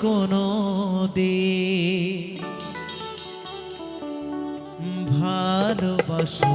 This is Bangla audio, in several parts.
কোনো দে ভালোবাসো।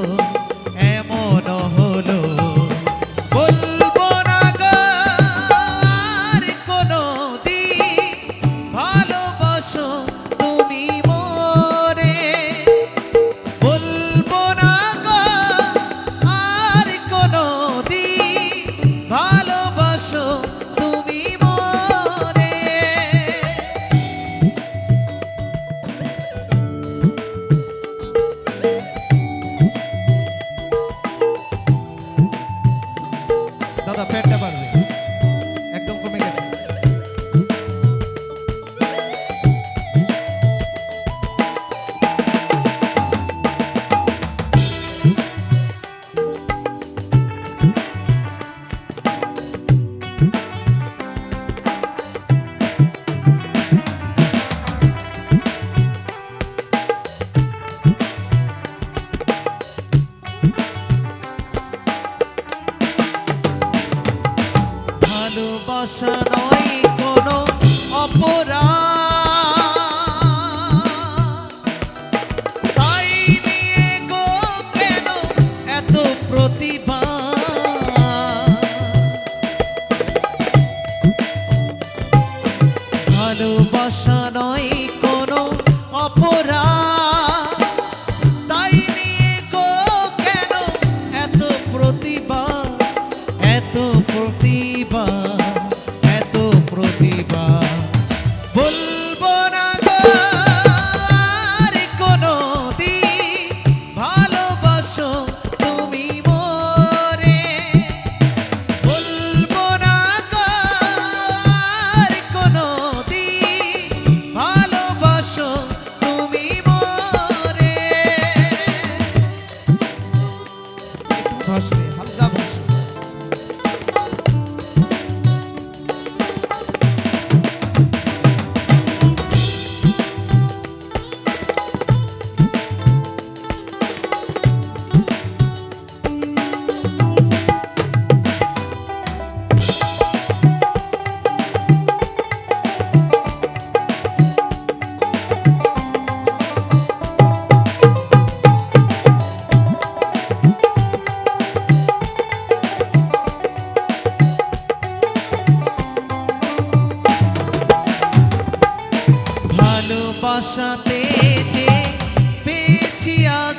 the pet ভালোবাসা কোনো অপরাধ। তাই কেন এত প্রতিভা একটু ভাসবে ভালোবাসাতে যে পেয়েছি আঘাত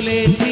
চলেছি